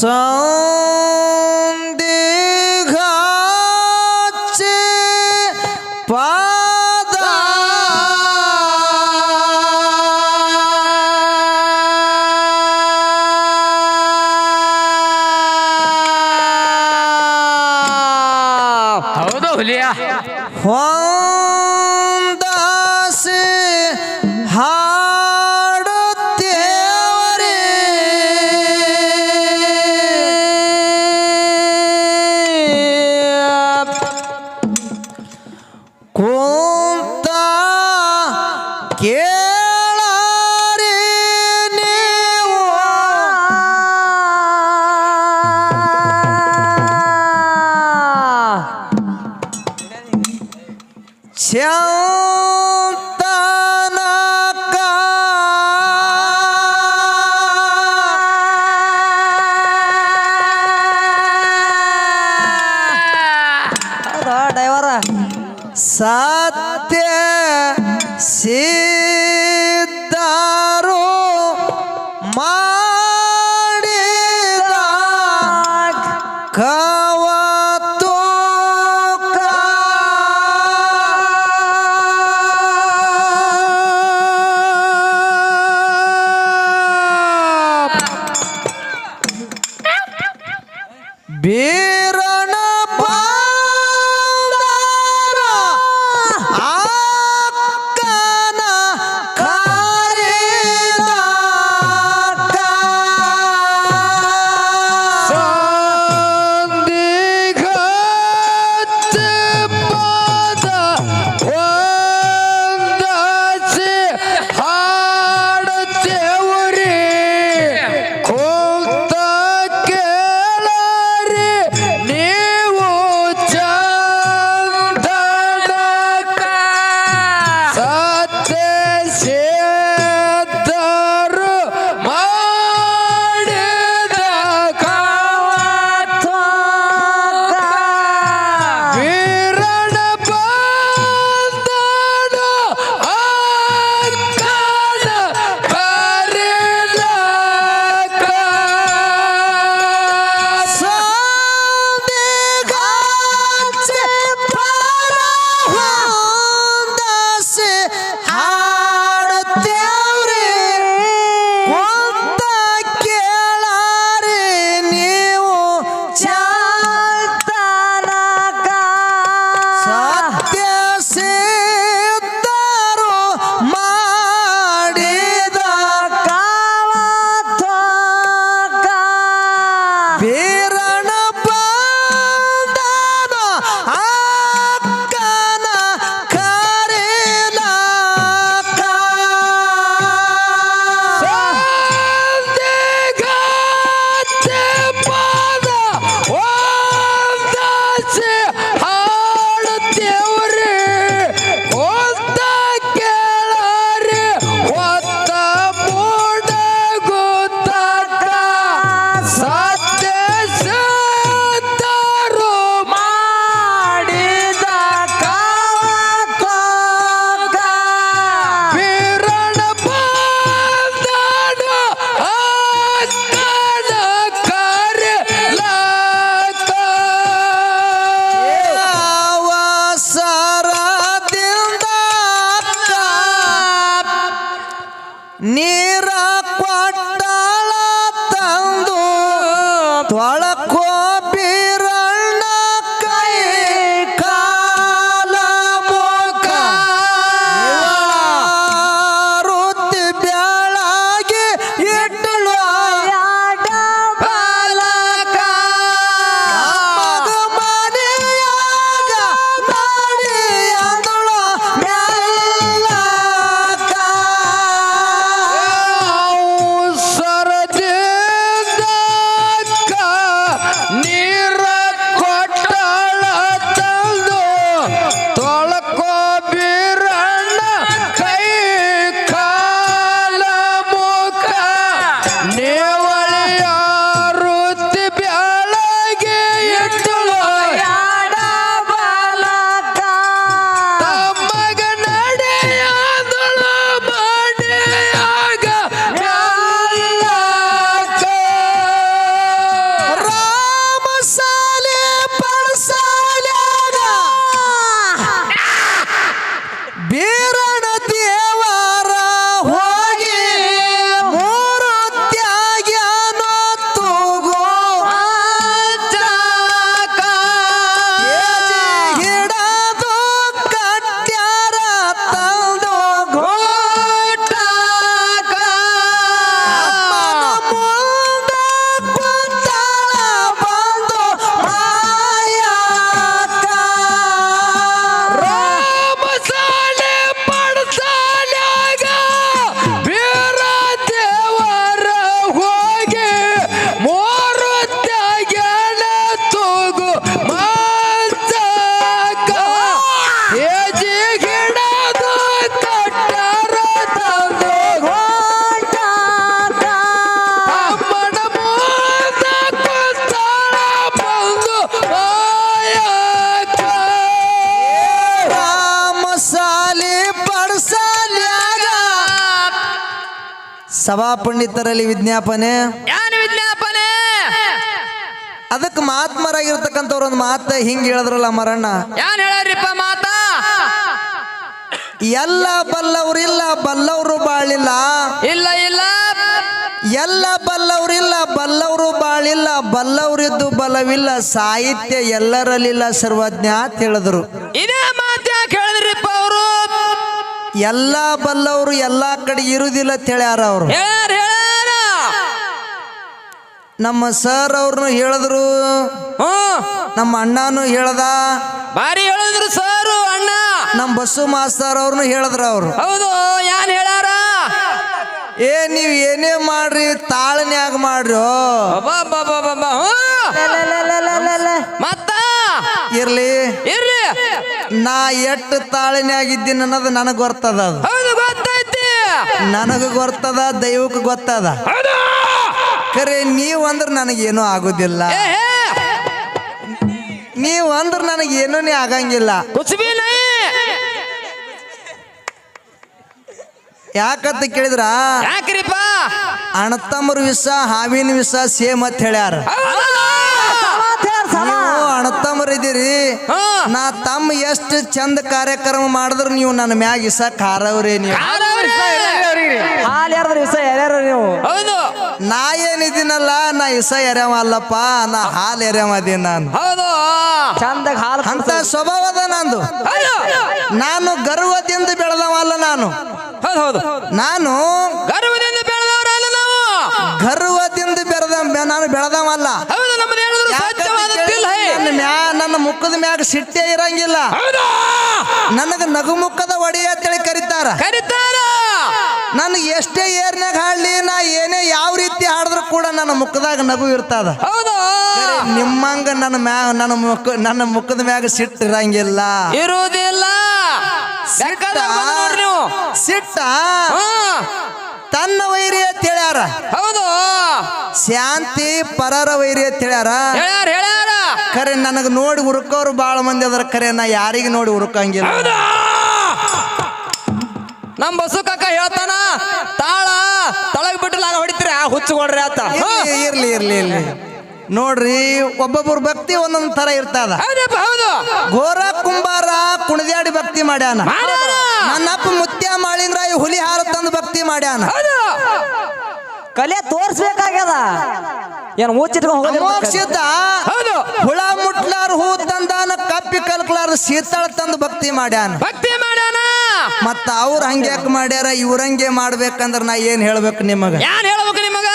song. Yeah! ತೊಳಕೋ ಸಭಾ ಪಂಡಿತರಲ್ಲಿ ವಿಜ್ಞಾಪನೆ. ಏನ್ ವಿಜ್ಞಾಪನೆ? ಅದಕ್ಕೆ ಮಹಾತ್ಮರಾಗಿರ್ತಕ್ಕಂಥವ್ರ ಒಂದು ಮಾತ ಹಿಂಗೆ ಹೇಳಿದ್ರಲ್ಲ ಮರಣ್ಣ ಯಾನ್ ಹೇಳ್ರಿಪ್ಪ ಮಾತ? ಎಲ್ಲ ಬಲ್ಲವ್ರಿಲ್ಲ ಬಲ್ಲವರು ಬಾಳಿಲ್ಲ. ಇಲ್ಲ ಇಲ್ಲ. ಎಲ್ಲ ಬಲ್ಲವ್ರಿಲ್ಲ ಬಲ್ಲವರು ಬಾಳಿಲ್ಲ ಬಲ್ಲವರಿದ್ದು ಬಲವಿಲ್ಲ ಸಾಹಿತ್ಯ ಎಲ್ಲರಲ್ಲಿಲ್ಲ ಸರ್ವಜ್ಞ ಅಂತ ಹೇಳಿದ್ರು. ಇದೇ ಮಾತು ಯಾಕೆ ಅವರು ಎಲ್ಲ ಬಲ್ಲವರು ಎಲ್ಲ ಕಡೆ ಇರುವುದಿಲ್ಲ ಅಂತ ಹೇಳ್ಯಾರ ಅವರು ನಮ್ಮ ಸರ್ ಅವ್ರನ್ನು ಹೇಳಿದ್ರು. ನಮ್ಮ ಅಣ್ಣನು ಹೇಳ್ದ. ಬಾರಿ ಹೇಳಿದ್ರು ಸರ್ ಅಣ್ಣ. ನಮ್ಮ ಬಸ್ಸು ಮಾಸ್ತರ್ ಅವ್ರನ್ನು ಹೇಳಿದ್ರು ಅವರು. ಹೌದು ಯಾನ್ ಹೇಳಾರ ಏ ನೀವು ಏನೇ ಮಾಡ್ರಿ ತಾಳ್ನ್ಯಾಗ ಮಾಡ್ರಿ. ಮತ್ತ? ಇರ್ಲಿ. ನಾ ಎಟ್ಟು ತಾಳಿನಾಗಿದ್ದೀನಿ ಅನ್ನೋದು ನನಗೆ ಗೊತ್ತದ ಅದು. ನನಗೆ ಗೊತ್ತದ ದೈವಕ್ಕೆ ಗೊತ್ತದ. ಖರೆ ನೀವು ಅಂದ್ರೆ ನನಗೇನು ಆಗೋದಿಲ್ಲ. ನೀವು ಅಂದ್ರೆ ನನಗೇನೂನೇ ಆಗಂಗಿಲ್ಲ. ಯಾಕತ್ತ ಕೇಳಿದ್ರ? ಯಾಕ್ರಿಪ್ಪ? ಅಣತಮ್ಮರ ವಿಷ ಹಾವಿನ ವಿಷ ಸೇಮ್ ಅಂತ ಹೇಳ್ಯಾರ. ಅಣತಮ್ಮರ ಇದೀರಿ ನಾ ತಮ್ಮ ಎಷ್ಟು ಚಂದ ಕಾರ್ಯಕ್ರಮ ಮಾಡಿದ್ರು ನೀವು ನನ್ನ ಮ್ಯಾಗ ಇಸ ಖಾರವ್ರೆ ನೀವು? ಹಾಲು ಯಾರ್ದ್ರ ವಿಷ ಯಾರ್ಯಾರು ನೀವು? ಹೌದು. ನಾ ಏನಿದ್ದೀನಲ್ಲ ನಾ ಇಸ ಎರೆವ ಅಲ್ಲಪ್ಪ ನಾ ಹಾಲು ಎರ್ಯಾವ ಅದೀನಿ ನಾನು. ಹೌದು. ಚಂದಾಗ ಹಾಲು ಅಂತ ಸ್ವಭಾವದ ನಂದು. ಹೌದು. ನಾನು ಗರ್ವದಿಂದ ಬೆಳೆದವಲ್ಲ ನಾನು. ಹೌದು ಹೌದು. ನಾನು ಗರ್ವದಿಂದ ಬೆಳೆದವರಲ್ಲ ನಾವು. ಗರ್ವದಿಂದ ಬೆಳೆದ ನಾನು ಬೆಳೆದವಲ್ಲ ನನ್ನ ಮುಖದ ಮ್ಯಾಗ ಸಿಟ್ಟೆ ಇರಂಗಿಲ್ಲ. ನನಗ ನಗು ಮುಖದ ಒಡೆಯ ಅಂತೇಳಿ ಕರೀತಾರ. ಕರೀತಾರ? ನನಗೆ ಎಷ್ಟೇ ಏರ್ನಾಗ ಹಾಡ್ಲಿ ನಾ ಏನೇ ಯಾವ ರೀತಿ ಹಾಡಿದ್ರು ಕೂಡ ನನ್ನ ಮುಖದಾಗ ನಗು ಇರ್ತದ. ನಿಮ್ಮಂಗ ನನ್ನ ಮ್ಯಾಗ ನನ್ನ ಮುಖ ನನ್ನ ಮುಖದ ಮ್ಯಾಗ ಸಿಟ್ಟು ಇರಂಗಿಲ್ಲ. ಇರುವುದಿಲ್ಲ. ಸಿಟ್ಟ? ತನ್ನ ವೈರಿ ಅಂತ ಹೇಳ್ಯಾರ. ಹೌದು. ಶಾಂತಿ ಪರರ ವೈರಿ ಅಂತ ಹೇಳ್ಯಾರ. ಹೇಳ್ಯಾರ ಹೇಳ್ಯಾರ. ಖರೆ ನನಗೆ ನೋಡಿ ಹುರುಕೋರು ಭಾಳ ಮಂದಿ ಅದರ. ಖರೆ ನಾ ಯಾರಿಗೆ ನೋಡಿ ಹುರುಕಂಗಿಲ್ಲ. ಹೌದು. ನಮ್ ಬಸ್ಸು ಕಾಕ ಹೇಳ್ತಾನ ತಾಳ ತಳಗ್ ಬಿಟ್ಟು ನಾನು ಹೊಡಿತೀರಿ ಆ ಹುಚ್ಚು ಕೊಡ್ರಿ ಆತ. ಇರ್ಲಿ ಇರ್ಲಿ ಇರ್ಲಿ ಇರ್ಲಿ. ನೋಡ್ರಿ ಒಬ್ಬೊಬ್ಬರ ಭಕ್ತಿ ಒಂದೊಂದ್ ತರ ಇರ್ತದ. ಹೌದಪ್ಪ ಹೌದು. ಘೋರ ಕುಂಬಾರ ಕುಣಿದಾಡಿ ಭಕ್ತಿ ಮಾಡ್ಯಾನ. ನನ್ನಪ್ಪ ಮುತ್ಯ ಮಾಳಿಂಗ್ರಾಯಿ ಹುಲಿ ಹಾರ ತಂದು ಭಕ್ತಿ ಮಾಡ್ಯಾನ. ಕಲೆ ತೋರ್ಸ್ಬೇಕಾಗ್ಯದ. ಏನ್ ಮುಚ್ಚಿಟ್ಕೊಂಡು ಹೌದು. ಹುಳ ಮುಟ್ಲಾರ ಹೂ ತಂದಾನ ಕಪ್ಪಿ ಕಲ್ಕಲಾರ ಶೀತಳ ತಂದು ಭಕ್ತಿ ಮಾಡ್ಯಾನ. ಭಕ್ತಿ ಮಾಡ್ಯಾನ. ಮತ್ತ ಅವ್ರ ಹಂಗ್ಯಾಕ್ ಮಾಡ್ಯಾರ? ಇವ್ರಂಗೆ ಮಾಡ್ಬೇಕಂದ್ರ ನಾ ಏನ್ ಹೇಳ್ಬೇಕು ನಿಮಗ? ಏನ್ ಹೇಳ್ಬೇಕು ನಿಮಗ?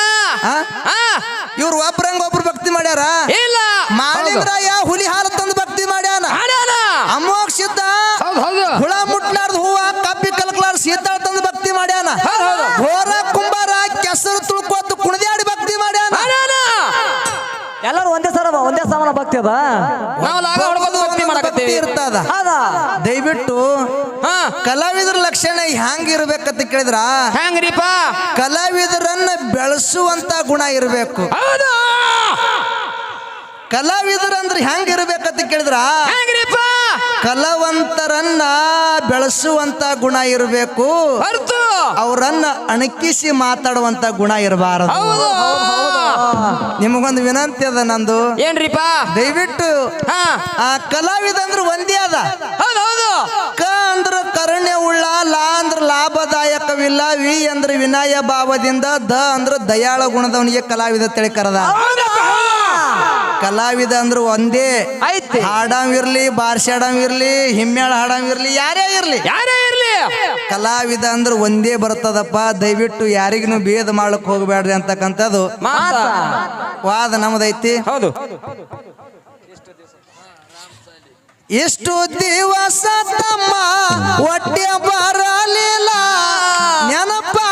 ಇವ್ರು ಒಬ್ರಂಗ ಒಬ್ರು ಭಕ್ತಿ ಮಾಡ್ಯಾರ? ಇಲ್ಲ. ಮಾಳಿಂಗ್ರಾಯ ಹುಲಿ ಹಾಲು ತಂದು ಭಕ್ತಿ ಮಾಡ್ಯಾನ? ಮಾಡ್ಯಾನ. ಅಮೋಕ್ಷದ ಹೌದು ಹೌದು. ಹುಳ ಮುಟ್ಲಾರ್ದ ಹೂವ ಶೀತಳ ತಂದು ಭಕ್ತಿ ಮಾಡ್ಯಾನ. ಘೋರ ಕುಂಬಾರ ಕೆಸರು ತುಳ್ಕೋತು ಕುಣಿದಾಡಿ ಭಕ್ತಿ ಮಾಡ್ಯಾನ. ಎಲ್ಲರೂ ಒಂದೇ ಸರ ಒಂದೇ ಸಮಾನ ಭಕ್ತಿ ಅದ. ನಾವು ಲಾಗ ಹೊಡ್ಕೊಂಡು ಭಕ್ತಿ ಮಾಡಕತ್ತೀವಿ. ಇರ್ತದ. ಹೌದಾ. ದಯವಿಟ್ಟು ಹಾ. ಕಲಾವಿದರ ಲಕ್ಷಣ ಹ್ಯಾಂಗ ಇರ್ಬೇಕಂತ ಕೇಳಿದ್ರ? ಹೆಂಗ್ರಿಪ್ಪ ಕಲಾವಿದರನ್ನ ಬೆಳೆಸುವಂತ ಗುಣ ಇರಬೇಕು. ಹೌದು. ಕಲಾವಿದರಂದ್ರೆ ಹೆಂಗ ಇರ್ಬೇಕಂತ ಕೇಳಿದ್ರ? ಹೆಂಗ್ರಿಪ್ಪ ಕಲಾವಂತರನ್ನ ಬೆಳೆಸುವಂತ ಗುಣ ಇರಬೇಕು. ಅವರನ್ನ ಅಣಕಿಸಿ ಮಾತಾಡುವಂತ ಗುಣ ಇರಬಾರದು. ನಿಮಗೊಂದು ವಿನಂತಿ ಅದ ನಂದು. ಏನ್ರಿಪ್ಪ? ದಯವಿಟ್ಟು ಆ ಕಲಾವಿದ ಅಂದ್ರೆ ಒಂದೇ ಅದ. ಕ ಅಂದ್ರ ಕರುಣ್ಯ ಉಳ್ಳ ಲಾ ಅಂದ್ರ ಲಾಭದಾಯಕವಿಲ್ಲ ವಿ ಅಂದ್ರ ವಿನಯ ಭಾವದಿಂದ ದ ಅಂದ್ರ ದಯಾಳ ಗುಣದವನಿಗೆ ಕಲಾವಿದ ತಿಳಿ ಕರೆದ ಹೌದು. ಕಲಾವಿದ ಅಂದ್ರೆ ಒಂದೇ. ಐತಿ ಬಾರ್ಷಡಂ ಇರ್ಲಿ ಹಿಮ್ಮೇಳ ಹಾಡಂವಿರ್ಲಿ ಯಾರೇ ಇರ್ಲಿ. ಯಾರೇ ಇರ್ಲಿ. ಕಲಾವಿದ ಅಂದ್ರೆ ಒಂದೇ ಬರ್ತದಪ್ಪ. ದಯವಿಟ್ಟು ಯಾರಿಗೂ ಭೇದ ಮಾಡಕ್ ಹೋಗ್ಬೇಡ್ರಿ ಅಂತಕ್ಕಂಥದ್ದು. ವಾದ ನಮ್ದೈತಿ. ಹೌದು. ಎಷ್ಟು ದಿವಸ ತಮ್ಮ ಹೊಟ್ಟೆ ಬರಲಿಲ್ಲ. ನೆನಪಾಗಿಲೇನೋ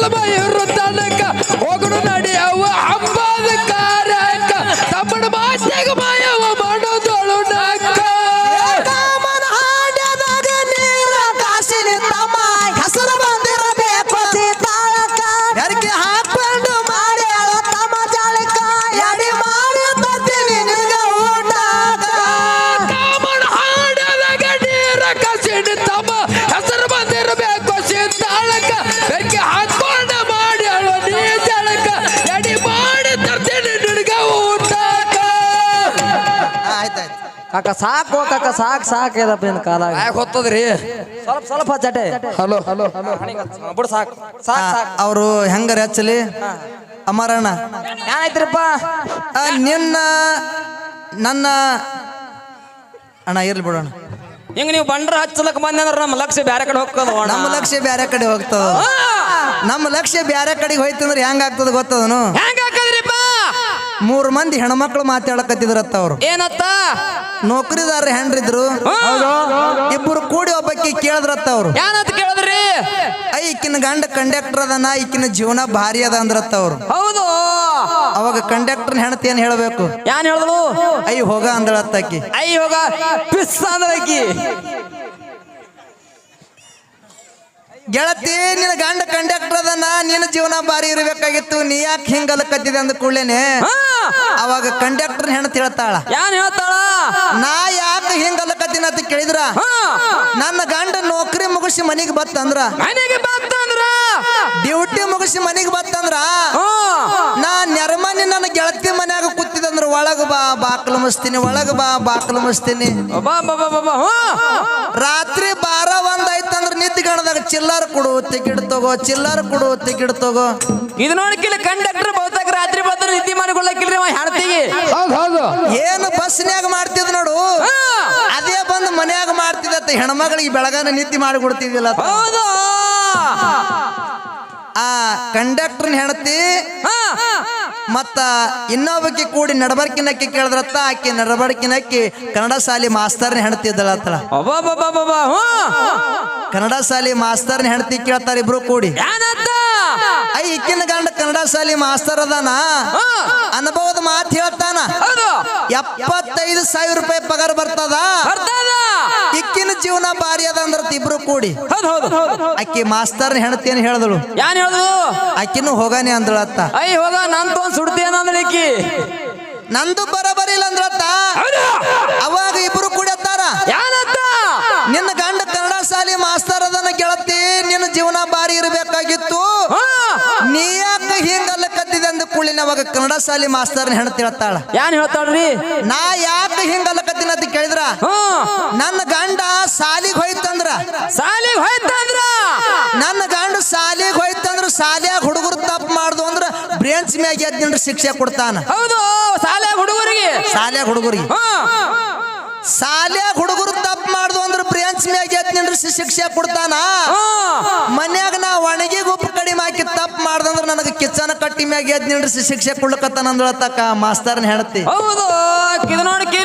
kalbi yurdi ಕಾಕ ಸಾಕು ಕಾಕ ಸಾಕ್ ಸಾಕ್ ಇದಪ್ಪ ನಿನ್ ಕಾಲ ಯಾಕೆ ಹೊತ್ತದ್ರಿ? ಸ್ವಲ್ಪ ಸ್ವಲ್ಪ ಚಟೆ. ಹಲೋ ಹಲೋ ಬಿಡು ಸಾಕು ಸಾಕು ಸಾಕು. ಅವರು ಹೆಂಗಾರ ಹಚ್ಚಲಿ? ಅಮರಣ್ಣ. ಏನಾಯ್ತ್ರಿಪ್ಪ ನಿನ್ನ ನನ್ನ. ಅಣ್ಣ ಇರ್ಲಿ ಬಿಡೋಣ ಹಿಂಗ ನೀವು ಬಂಡ್ರ ಹಚ್ಚಲಕ್ ಬಂದೆ ಅಂದ್ರೆ ನಮ್ಮ ಲಕ್ಷ್ಯ ಬ್ಯಾರೆ ಕಡೆ ಹೋಗ್ತದ ನಮ್ಮ ಲಕ್ಷ್ಯ ಬ್ಯಾರೆ ಕಡೆ ಹೋಗ್ತದ? ನಮ್ಮ ಲಕ್ಷ್ಯ ಬ್ಯಾರೆ ಕಡೆಗೆ ಹೋಯ್ತಂದ್ರೆ ಹೆಂಗ ಆಗ್ತದ ಗೊತ್ತದನು? ಹೆಂಗ ಹಾಕದ್ರಿಪ್ಪ ಮೂರ್ ಮಂದಿ ಹೆಣ್ಮಕ್ಳು ಮಾತಾಡಕತ್ತಿದ್ರತ್ತ ಅವ್ರು. ಏನತ್ತ? ನೌಕರಿದಾರ ಹೆಣ್ರಿದ್ರು ಇಬ್ಬರು ಕೂಡಿ ಒಬ್ಬಕ್ಕೆ ಕೇಳಿದ್ರತ್ತ ಅವ್ರು. ಏನಂತ ಕೇಳಿದ್ರಿ? ಈಕಿನ ಗಂಡ ಕಂಡಕ್ಟರ್ ಅದನ ಈಕಿನ ಜೀವನ ಭಾರಿ ಅದ ಅಂದ್ರತ್ತ ಅವ್ರು. ಹೌದು. ಅವಾಗ ಕಂಡಕ್ಟರ್ ಹೆಣತಿ ಏನ್ ಹೇಳ್ಬೇಕು? ಏನ್ ಹೇಳಿದ್ರು ಅಯ್ಯ ಹೋಗ ಅಂದಳತ್ತ ಆಕಿ. ಐ ಹೋಗ. ಪಿಸ್ ಅಂದ್ರೆ ಆಕಿ ಗೆಳತಿ ನಿನ್ನ ಗಂಡ ಕಂಡಕ್ಟರ್ ಅದನ್ನ ನಿನ್ನ ಜೀವನ ಬಾರಿ ಇರಬೇಕಾಗಿತ್ತು ನೀ ಯಾಕೆ ಹಿಂಗಲ್ಲ ಕತ್ತಿದೆ ಅಂದ ಕೂಡ್ಲೇನೆ? ಅವಾಗ ಕಂಡಕ್ಟರ್ ಹೆಣ್ ಹೇಳ್ತಾಳ ಯಾನ್ ಹೇಳ್ತಾಳ? ನಾ ಯಾಕೆ ಹಿಂಗಲ್ಲ ಕತ್ತಿನ ಅಂತ ಕೇಳಿದ್ರ? ನನ್ನ ಗಂಡ ನೌಕರಿ ಮುಗಿಸಿ ಮನಿಗೆ ಬತ್ತಂದ್ರ? ಮನೆಗೆ ಬತ್ತಂದ್ರ? ಡ್ಯೂಟಿ ಮುಗಿಸಿ ಮನಿಗೆ ಬತ್ತಂದ್ರ? ನಾ ನೆರಮನಿ ನನ್ನ ಗೆಳತಿ ಮನ್ಯಾಗ ಕೂತಿದಂದ್ರ ಒಳಗ ಬಾ ಬಾಕಲು ಮುಸ್ತೀನಿ ಒಳಗ ಬಾ ಬಾಕಲು ಮುಸ್ತೀನಿ ರಾತ್ರಿ ಬಾರ ಒಂದ್ ಆಯ್ತಂದ್ರೆ ನಿದ್ದೆ ಗಣದಾಗ ಚಿಲ್ಲರ್ ಕೊಡು ಟಿಕೆಟ್ ತಗೋ ಚಿಲ್ಲರ್ ಕೊಡು ಟಿಕೆಟ್ ತಗೋ. ಇದು ನೋಡಕ್ಕಿಲ್ಲ ಕಂಡಕ್ಟರ್ ಬಹುತೇಕ ರಾತ್ರಿ ಬಂದ್ರೆ ನಿದ್ದೆ ಮಾಡಿಕೊಳ್ಳಕ್ಕಿಲ್ರಿ ಹೇಳ್ತೀವಿ ಹೆಣ್ತಿಗೆ ಏನು ಬಸ್ನ್ಯಾಗ ಮಾಡ್ತಿದ್ ನೋಡು. ಹಾ. ಅದೇ ಬಂದು ಮನ್ಯಾಗ ಮಾಡ್ತಿದತ್ತ ಹೆಣ್ಮಗಳಿಗೆ ಬೆಳಗಾನ ನಿದ್ದೆ ಮಾಡಿ ಕೊಡ್ತಿದ್ದಿಲ್ಲ ಹೌದು. ಆ ಕಂಡಕ್ಟರ್ ಹೆಣತಿ ಹಾ. ಮತ್ತ ಇನ್ನೊಬ್ಬಕ್ಕೆ ಕೂಡಿ ನಡಬರ್ಕಿನಕ್ಕಿ ಕೇಳಿದ್ರತ್ತ ಆಕೆ ನಡಬರ್ಕಿನಕ್ಕಿ ಕನ್ನಡ ಶಾಲೆ ಮಾಸ್ತರ್ನ ಹೆಣ್ತಿದ್ದಳತ್ತಳ ಕನ್ನಡ ಶಾಲೆ ಮಾಸ್ತರ್ನ ಹೆಣ್ತಿ ಕೇಳ್ತಾರ ಇಬ್ರು ಕೂಡಿ. ಇಕ್ಕಿನ ಗಂಡ ಕನ್ನಡ ಶಾಲಿ ಮಾಸ್ತರ್ ಅದಾನ. ಅನುಭವದ ಮಾತು ಹೇಳ್ತಾನ. ಎಪ್ಪತ್ತೈದು ಸಾವಿರ ರೂಪಾಯಿ ಪಗಾರ ಬರ್ತದ. ಇಕ್ಕಿನ ಜೀವನ ಭಾರಿ ಅದ ಅಂದ್ರ ಇಬ್ರು ಕೂಡಿ. ಅಕ್ಕಿ ಮಾಸ್ತರ್ನ ಹೆಣ್ತಿ ಏನ್ ಹೇಳಿದಳು. ಯಾನ್ ಹೇಳುದು ಅಕ್ಕಿನೂ ಹೋಗಾನೆ ಅಂದಳತ್ತ ಐ ಹೋಗ ನನ್ ತೊಗೊಂಡ್ ಸುಡ್ತೀಯ ಅಂದ್ಲಿಕ್ಕಿ ನಂದು ಬರಬರಿ ಇಲ್ಲ ಅಂದ್ರತ್ತ ಹೌದು. ಅವಾಗ ಇಬ್ರು ಕೂಡತ್ತಾರ ಯಾನತ್ತ ನಿನ್ನ ಗಂಡ ಕನ್ನಡ ಶಾಲಿ ಮಾಸ್ತರ್ ಅದನ್ನ ಗೆಳತಿ ನಿನ್ನ ಜೀವನ ಭಾರಿ ಇರಬೇಕಾಗಿತ್ತು ಹಾ ನೀ ಯಾಕ ಹಿಂಗಲ್ಲ ಕೂಳಿನ ಅವಾಗ ಕನ್ನಡ ಶಾಲೆ ಮಾಸ್ತರ್ ಹೆಣ್ತಿ ಹೇಳ್ತಾಳ? ಏನ್ ಹೇಳ್ತಾಳ್ರಿ? ನಾ ಯಾಕೆ ಹಿಂಗಲ್ಲ ಕತ್ತಿನ ಅಂತ ಕೇಳಿದ್ರ? ನನ್ನ ಗಂಡ ಸಾಲಿಗೆ ಹೋಯ್ತಂದ್ರ? ಸಾಲಿಗೆ ಹೋಯ್ತಂದ್ರ? ನನ್ನ ಗಂಡ ಸಾಲಿಗೆ ಹೋಯ್ತಂದ್ರ ಸಾಲಿಯಾಗ ಹುಡುಗರು ತಪ್ಪು ಮಾಡ್ದು ಅಂದ್ರ ಬ್ರೇಂಚ್ ಮ್ಯಾಗ ಎದ್ದಿಂದ್ರ ಶಿಕ್ಷೆ ಕೊಡ್ತಾನ. ಹೌದು ಶಾಲೆ ಹುಡುಗರಿಗೆ. ಸಾಲಿಯಾಗ ಹುಡುಗರಿಗೆ. ಎದ್ದಿಂದ್ರ ಶಿಕ್ಷೆ ಕೊಡ್ತಾನ? ಮನ್ಯಾಗ ನಾ ಒಣಗಿ ಉಪ್ಪು ಕಡಿಮೆ ಹಾಕಿ ತಪ್ಪು ಮಾಡ್ದಂದ್ರ ನನಗೆ ಕಿಚ್ಚನ ಕಟ್ಟಿ ಮ್ಯಾಗ ಎದ್ ನಿಂಡ್ರಿಸಿ ಶಿಕ್ಷೆ ಕೊಡ್ಲಕತ್ತಾನ ಅಂದ್ಳತಕ್ಕ ಮಾಸ್ತರ್ನ ಹೇಳ್ತಿ ಹೌದು ನೋಡಕ್ಕೆ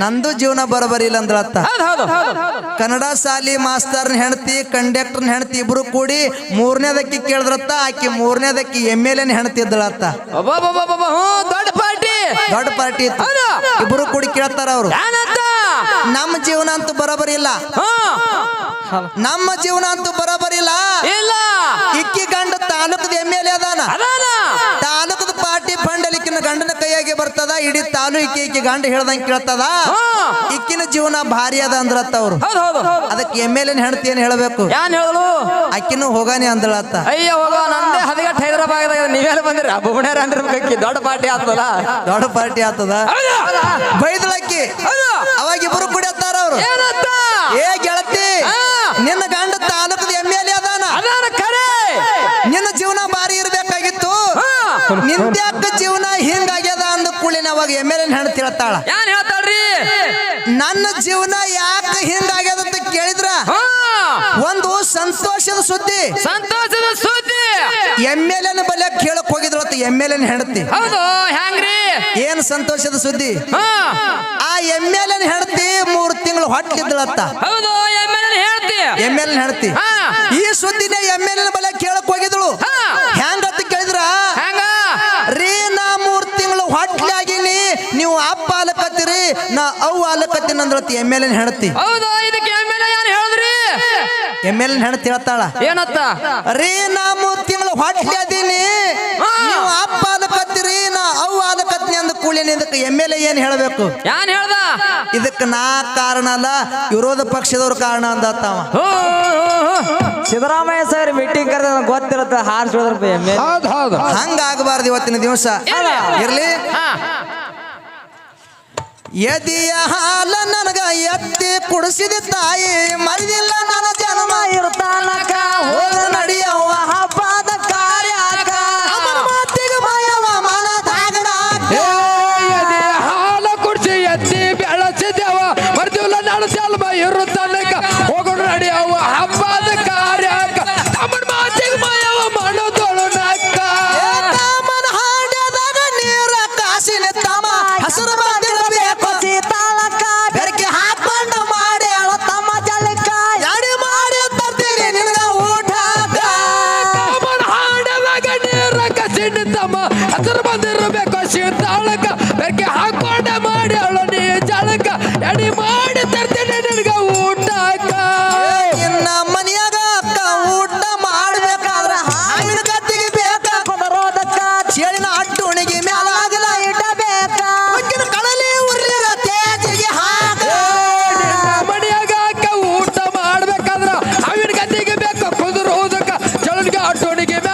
ನಂದು ಜೀವನ ಬರಬರಿ ಇಲ್ಲ ಅಂದ್ಳತ್ತ ಹೌದು ಹೌದು. ಕನ್ನಡ ಶಾಲಿ ಮಾಸ್ತರ್ನ ಹೆಣ್ತಿ ಕಂಡಕ್ಟರ್ನ ಹೆಣ್ತಿ ಇಬ್ರು ಕೂಡಿ ಮೂರನೇದಕ್ಕೆ ಕೇಳಿದ್ರತ್ತ ಆಕಿ ಮೂರನೇದಕ್ಕೆ ಎಂ ಎಲ್ ಎನ್ ಹೆಣತಿ ಇದ್ದಳತ್ತ. ಅಬ್ಬಬ್ಬಬ್ಬಬ್ಬ, ಹ್ಞೂ ದೊಡ್ಡ ಪಾರ್ಟಿ. ದೊಡ್ಡ ಪಾರ್ಟಿ ಇಬ್ರು ಕೂಡಿ ಕೇಳ್ತಾರ ಅವ್ರು. ನಮ್ಮ ಜೀವನ ಅಂತೂ ಬರಬರಿ ಇಲ್ಲ. ಹಾ. ನಮ್ಮ ಜೀವನ ಅಂತೂ ಬರಬರಿ ಇಲ್ಲ. ಇಲ್ಲ. ಇಕ್ಕಿ ಗಂಡ ತಾಲೂಕದ ಎಂ ಎಲ್ ಎ ಅದಾನ. ತಾಲೂಕದ ಪಾರ್ಟಿ ಫಂಡ್ ಗಂಡನ ಕೈಯಾಗಿ ಬರ್ತದ ಇಡೀ ತಾಲೂಕಿ ಈಕಿ ಗಂಡ ಹೇಳ್ದಂಗೆ ಕೇಳ್ತದ? ಇಕ್ಕಿನ ಜೀವನ ಭಾರಿ ಅದ ಅಂದ್ರತ್ತ ಅವ್ರು. ಅದಕ್ಕೆ ಎಂ ಎಲ್ ಎನ್ ಹೆಣ್ತಿ ಏನ್ ಹೇಳ್ಬೇಕು? ಏನ್ ಹೋಗಾನೆ ಅಂದ್ರತ್ತ ಅಯ್ಯ ಹೋಗ ನಂದೇ ಹದಿಗಟ್ಟು ಹೈದರಾಬಾದ್ದಾಗ ನೀವೆಲ್ಲ ಬಂದ್ರಿ? ಭುವನೇರ ಅಂದಿರ್ಬೇಕಿ. ದೊಡ್ಡ ಪಾರ್ಟಿ ಆತದ ದೊಡ್ಡ ಪಾರ್ಟಿ ಆತದ. ಬೈದಳಕ್ಕಿ ಅವಾಗ ಇಬ್ರು ಕುಡಿಯತ್ತಾರ ಅವ್ರು. ಏ ಗೆಳತಿ ನಿನ್ನ ಗಂಡ ತಾಲೂಕದ ಎಂ ಎಲ್ ಎ ಅದಾನ ನಿನ್ನ ಜೀವನ ಭಾರಿ ಇರಬೇಕಾಗಿತ್ತು. ಹಾ. ಅವಾಗ ಎಂ ಎಲ್ ಎನ್ ಹೆಣ್ತಿ ಹೇಳ್ತಾಳ? ಏನ್ ಹೇಳ್ತಾಳ್ರಿ? ನನ್ನ ಜೀವನ ಯಾಕೆ ಹಿಂದಾಗ್ಯದ ಅಂತ ಕೇಳಿದ್ರ? ಒಂದು ಸಂತೋಷದ ಸುದ್ದಿ. ಸಂತೋಷದ ಸುದ್ದಿ. ಎಂ ಎಲ್ ಎನ್ ಬಲ್ಯ ಕೇಳಕ್ ಹೋಗಿದ್ರು ಎಂ ಎಲ್ ಎನ್ ಹೆಂಡತಿ. ಹೌದು ಹೆಂಗ್ರಿ ಏನ್ ಸಂತೋಷದ ಸುದ್ದಿ? ಹಾ. ಆ ಎಂ ಎಲ್ ಎನ್ ಹೆಂಡತಿ ಮೂರು ತಿಂಗಳು ಹೊಟ್ಟಿದ್ಳತ್ತ ಹೌದು ಎಂ ಎಲ್ ಹೇಳ್ತಿ ಎಂ ಎಲ್ ಹೆಂಡತಿ. ಈ ಸುದ್ದಿನ ಎಂ ಎಲ್ ಎನ್ ಬಲ್ಯ ಕೇಳಕ್ ಹೋಗಿದ್ಳು ಹಾ. ಹೆಂಗತ್ತ ಕೇಳಿದ್ರ ಹೆಂಗ ರೀ ನಾ ಮೂರ್ ತಿಂಗಳು ಹೊಟ್ಲಾಗಿನಿ ನೀವು ಅಪ್ಪ ಆಲಕತ್ತೀರಿ ನಾ ಅವು ಆಲಕತ್ತೀನಿ ಅಂದ್ರತಿ ಎಂ ಎಲ್ ಎನ್ ಹೆಣತಿ ಹೌದು ಇದಕ್ಕೆ ಎಂ ಎಲ್ ಯಾರು ಹೇಳಿದ್ರಿ? ಎಂ ಎಲ್ ಎನ್ ಹೆಂಡತಿ ಹೇಳ್ತಾಳ. ಏನತ್ತ? ರೀ ನಾ ಮೂರ್ ತಿಂಗಳು ಹೊಟ್ಲಿ ಅದೀನಿ. ನೀವು ಅಪ್ಪ ಆಲಕತ್ತೀರಿ ನಾ ಅವು ಆಲಕತ್ನಿ ಅಂದ ಕೂಳಿನಿ ಇದಕ್ಕೆ ಎಂ ಎಲ್ ಎ ಏನ್ ಹೇಳ್ಬೇಕು? ಯಾನ್ ಹೇಳ್ದ? ಇದಕ್ಕೆ ನಾ ಕಾರಣ ಅಲ್ಲ ವಿರೋಧ ಪಕ್ಷದವ್ರ ಕಾರಣ ಅಂದತ್ತವ. ಸಿದ್ದರಾಮಯ್ಯ ಸರ್ ಮೀಟಿಂಗ್ ಕರೆದ ಗೊತ್ತಿರುತ್ತೆ ಹಾರ್ಸ್ ಹೌದು ಹೌದು ಆಗಬಾರ್ದು ಇವತ್ತಿನ ದಿವಸ. ಇರ್ಲಿ? ಹಾ. ಎದಿಯ ಹಾಲ ನನಗ ಎತ್ತಿ ಕುಡಿಸಿದ ತಾಯಿ ಮರಿದಿಲ್ಲ ನನ್ನ ಜನ್ಮ ಇರ್ತಾನಕ ಹೋದ ನಡಿಯವ್ವ. gonna